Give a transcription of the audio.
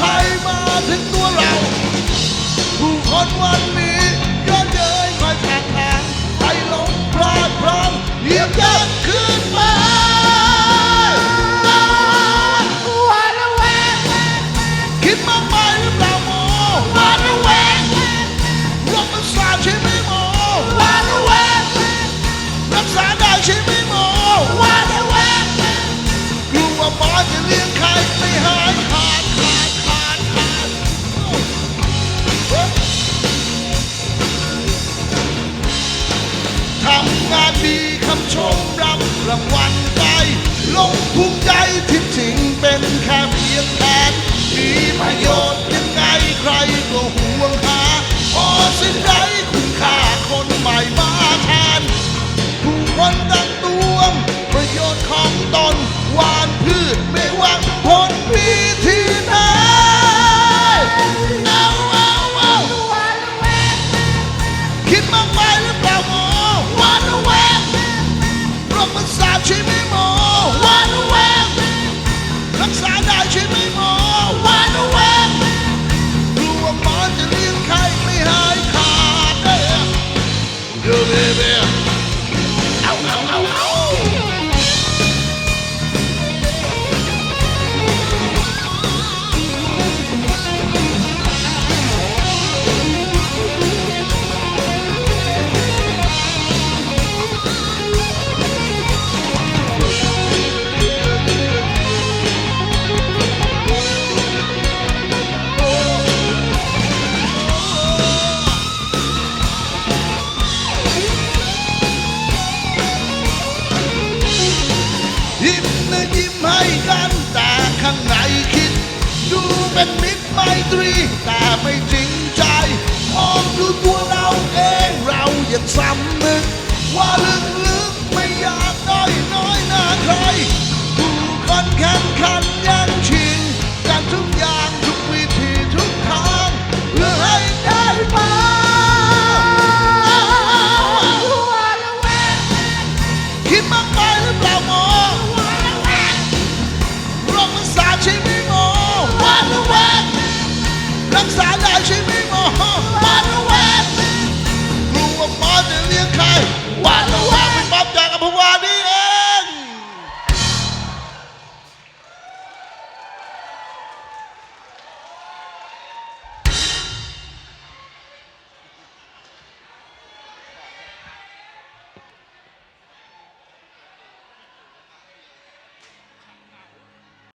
ภัยมาถึงตัวเรา ผู้คนวันนี้เยอะเย้ยคอยทางทางให้หลงพลาดพลั้งเหยียบย่ำขึ้นมาคิดมากไปหรือเปล่าโมวันละแวกโรคประสาทใช่ไหมโมวันละแวกรักษาได้ใช่ไหมโมวันละแวกกลัวหมอจะเลี้ยง มีคำชมรับรางวัลไป ลงภูมิใจที่จริงเป็นแค่เพียงแทนมีประโยชน์ยังไงใครก็ รักษ เป็นมิตรไมตรี แต่ไม่จริงใจมองดูตัวเราเองเรายังสำนึก ว่าลึกๆไม่อยากน้อยน้อยหน้าใครผู้คนแข่งขันย่งชิงกันทุกอย่างทุกวิธีทุกทางเพื่อให้ได้มาคิดมากไปหรือเปล่าหมอวันละวกโรคประสาช่ไหมหมอวัน รักษาได้ใช่ไหมหมอวันละแ